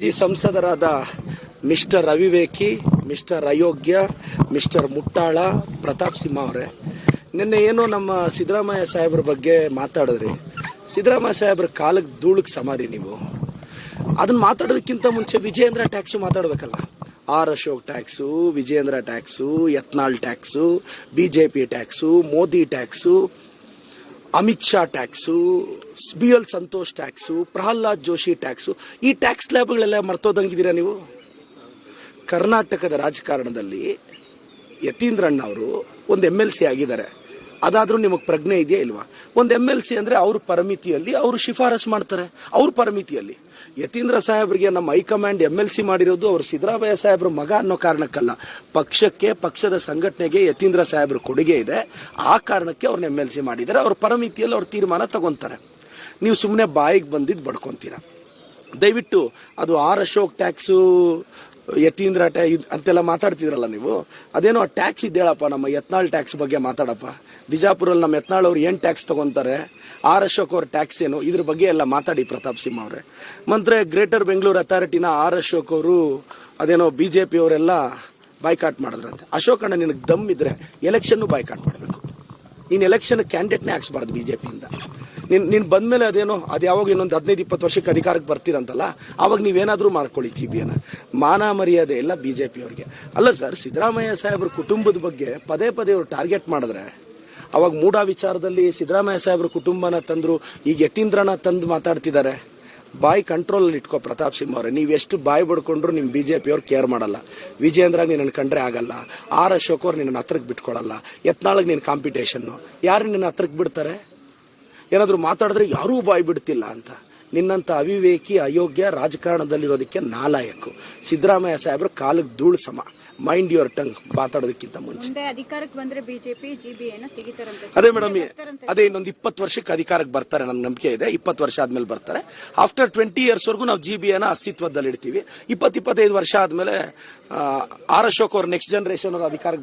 ಮಾಜಿ ಸಂಸದರಾದ ಮಿಸ್ಟರ್ ಅವಿವೇಕಿ ಮಿಸ್ಟರ್ ಅಯೋಗ್ಯ, ಮಿಸ್ಟರ್ ಮುಟ್ಟಾಳ, ಪ್ರತಾಪ್ ಸಿಂಹ ಅವರೇ. ನಿನ್ನೆ ಏನೋ ನಮ್ಮ ಸಿದ್ದರಾಮಯ್ಯ ಸಾಹೇಬ್ರ ಬಗ್ಗೆ ಮಾತಾಡಿದ್ರಿ. ಸಿದ್ದರಾಮಯ್ಯ ಸಾಹೇಬ್ರ ಕಾಲಕ್ಕೆ ಧೂಳಕ್ಕೆ ಸಮಾರಿ ನೀವು. ಅದನ್ನ ಮಾತಾಡೋದಕ್ಕಿಂತ ಮುಂಚೆ Vijayendra tax ಮಾತಾಡಬೇಕಲ್ಲ. R Ashok tax, Vijayendra tax, Yatnal tax, BJP tax, Modi tax Amit Shah tax B L Santosh tax, Prahlad Joshi tax, ಈ ಟ್ಯಾಕ್ಸ್ ಲ್ಯಾಬ್ಗಳೆಲ್ಲ ಮರ್ತೋದಂಗಿದ್ದೀರಾ ನೀವು? ಕರ್ನಾಟಕದ ರಾಜಕಾರಣದಲ್ಲಿ ಯತೀಂದ್ರಣ್ಣ ಅವರು ಒಂದು ಎಂ ಎಲ್ ಸಿ ಆಗಿದ್ದಾರೆ. ಅದಾದ್ರೂ ನಿಮಗೆ ಪ್ರಜ್ಞೆ ಇದೆಯಾ ಇಲ್ವಾ? ಒಂದು ಎಂ ಎಲ್ ಸಿ ಅಂದ್ರೆ ಅವ್ರ ಪರಿಮಿತಿಯಲ್ಲಿ ಅವರು ಶಿಫಾರಸ್ ಮಾಡ್ತಾರೆ, ಅವ್ರ ಪರಿಮಿತಿಯಲ್ಲಿ. ಯತೀಂದ್ರ ಸಾಹೇಬ್ರಿಗೆ ನಮ್ಮ ಹೈಕಮಾಂಡ್ ಎಂ ಎಲ್ ಸಿ ಮಾಡಿರೋದು ಅವ್ರು ಸಿದ್ದರಾಮಯ್ಯ ಸಾಹೇಬ್ರ ಮಗ ಅನ್ನೋ ಕಾರಣಕ್ಕಲ್ಲ. ಪಕ್ಷಕ್ಕೆ, ಪಕ್ಷದ ಸಂಘಟನೆಗೆ ಯತೀಂದ್ರ ಸಾಹೇಬ್ರ ಕೊಡುಗೆ ಇದೆ. ಆ ಕಾರಣಕ್ಕೆ ಅವ್ರನ್ನ ಎಂ ಎಲ್ ಸಿ ಮಾಡಿದ್ದಾರೆ. ಅವ್ರ ಪರಮಿತಿಯಲ್ಲಿ ಅವ್ರ ತೀರ್ಮಾನ ತಗೊಂತಾರೆ. ನೀವು ಸುಮ್ಮನೆ ಬಾಯಿಗೆ ಬಂದಿದ್ದು ಬಡ್ಕೊಂತೀರಾ. ದಯವಿಟ್ಟು ಅದು ಆರ್ ಅಶೋಕ್ ಟ್ಯಾಕ್ಸು ಯತೀಂದ್ರ ಅಂತೆಲ್ಲ ಮಾತಾಡ್ತಿದ್ರಲ್ಲ ನೀವು? ಅದೇನೋ ಟ್ಯಾಕ್ಸ್ ಇದ್ದೇಳಪ್ಪ, ನಮ್ಮ ಯತ್ನಾಳ್ ಟ್ಯಾಕ್ಸ್ ಬಗ್ಗೆ ಮಾತಾಡಪ್ಪ. ಬಿಜಾಪುರಲ್ಲಿ ನಮ್ಮ ಯತ್ನಾಳ್ ಅವ್ರು ಏನ್ ಟ್ಯಾಕ್ಸ್ ತಗೊಂತಾರೆ? ಆರ್ ಅಶೋಕ್ ಅವ್ರ ಟ್ಯಾಕ್ಸ್ ಏನು? ಇದ್ರ ಬಗ್ಗೆ ಎಲ್ಲ ಮಾತಾಡಿ ಪ್ರತಾಪ್ ಸಿಂಹ ಅವರೇ. ಮಂತ್ರ, ಗ್ರೇಟರ್ ಬೆಂಗಳೂರು ಅಥಾರಿಟಿನ ಆರ್ ಅಶೋಕ್ ಅವರು ಅದೇನೋ ಬಿಜೆಪಿ ಅವರೆಲ್ಲ ಬಾಯ್ಕಾಟ್ ಮಾಡಿದ್ರಂತೆ. ಅಶೋಕ್ ಅಣ್ಣ ನಿನಗೆ ದಮ್ ಇದ್ರೆ ಎಲೆಕ್ಷನ್ ಬಾಯ್ಕಾಟ್ ಮಾಡಬೇಕು. ನೀನ್ ಎಲೆಕ್ಷನ್ ಕ್ಯಾಂಡಿಡೇಟ್ನೇ ಹಾಕ್ಸ್ಬಾರ್ದು ಬಿಜೆಪಿಯಿಂದ. ನೀನ್ ಬಂದ ಬಂದ್ಮೇಲೆ ಅದೇನು, ಅದು ಯಾವಾಗ ಇನ್ನೊಂದು ಹದಿನೈದು, ಇಪ್ಪತ್ತು ವರ್ಷಕ್ಕೆ ಅಧಿಕಾರಕ್ಕೆ ಬರ್ತೀರಂತಲ್ಲ, ಅವಾಗ ನೀವೇನಾದ್ರೂ ಮಾಡ್ಕೊಳ್ಳಿ ಕಿಬಿಯನ್ನ ಮಾನ ಮರ್ಯಾದೆ ಇಲ್ಲ ಬಿಜೆಪಿ ಪಿಯವ್ರಿಗೆ. ಅಲ್ಲ ಸರ್, ಸಿದ್ದರಾಮಯ್ಯ ಸಾಹೇಬ್ರ ಕುಟುಂಬದ ಬಗ್ಗೆ ಪದೇ ಪದೇ ಅವ್ರು ಟಾರ್ಗೆಟ್ ಮಾಡಿದ್ರೆ, ಅವಾಗ ಮೂಢ ವಿಚಾರದಲ್ಲಿ ಸಿದ್ದರಾಮಯ್ಯ ಸಾಹೇಬ್ರ ಕುಟುಂಬನ ತಂದ್ರು, ಈಗ ಯತೀಂದ್ರನ ತಂದು ಮಾತಾಡ್ತಿದ್ದಾರೆ. ಬಾಯಿ ಕಂಟ್ರೋಲ್ ಇಟ್ಕೋ ಪ್ರತಾಪ್ ಸಿಂಹ ಅವ್ರೆ. ನೀವು ಎಷ್ಟು ಬಾಯಿ ಬಡ್ಕೊಂಡ್ರು ಬಿ ಬಿಜೆಪಿ ಪಿಯವ್ರು ಕೇರ್ ಮಾಡಲ್ಲ. ವಿಜೇಂದ್ರ ನಿನ್ನನ್ನು ಕಂಡ್ರೆ ಆಗಲ್ಲ. ಆರ್ ಅಶೋಕ್ ಅವ್ರು ನಿನ್ನ ಹತ್ರಕ್ಕೆ ಬಿಟ್ಕೊಳಲ್ಲ. ಯತ್ನಾಳಗ್ ನಿನ್ನ ಕಾಂಪಿಟೇಷನ್ ಯಾರು ನಿನ್ನ ಹತ್ರಕ್ಕೆ ಬಿಡ್ತಾರೆ? ಏನಾದ್ರು ಮಾತಾಡಿದ್ರೆ ಯಾರೂ ಬಾಯಿ ಬಿಡ್ತಿಲ್ಲ ಅಂತ. ನಿನ್ನಂತ ಅವಿವೇಕಿ ಅಯೋಗ್ಯ ರಾಜಕಾರಣದಲ್ಲಿರೋದಕ್ಕೆ ನಾಲಾಯಕು. ಸಿದ್ದರಾಮಯ್ಯ ಸಾಹೇಬ್ರು ಕಾಲಕ್ಕೆ ಧೂಳು ಸಮ. ಮೈಂಡ್ ಯುವರ್ ಟಂಗ್ ಮಾತಾಡೋದಕ್ಕಿಂತ ಮುಂಚೆ. ಅಧಿಕಾರಕ್ಕೆ ಬಂದ್ರೆ ಬಿಜೆಪಿ ಅದೇ ಮೇಡಮ್ ಅದೇ ಇನ್ನೊಂದು ಇಪ್ಪತ್ತು ವರ್ಷಕ್ಕೆ ಅಧಿಕಾರಕ್ಕೆ ಬರ್ತಾರೆ. ನನ್ನ ನಂಬಿಕೆ ಇದೆ. ಇಪ್ಪತ್ತು ವರ್ಷ ಆದ್ಮೇಲೆ ಬರ್ತಾರೆ. ಆಫ್ಟರ್ ಟ್ವೆಂಟಿ ಇಯರ್ಸ್ ವರೆಗೂ ನಾವು ಜಿ ಬಿ ಅಸ್ತಿತ್ವದಲ್ಲಿ ಇಡ್ತೀವಿ ಇಪ್ಪತ್ತು ಇಪ್ಪತ್ತೈದು ವರ್ಷ ಆದ್ಮೇಲೆ ಆರ್ ಅಶೋಕ್ ಅವ್ರ ನೆಕ್ಸ್ಟ್ ಜನರೇಷನ್ ಅವ್ರ ಅಧಿಕಾರಕ್ಕೆ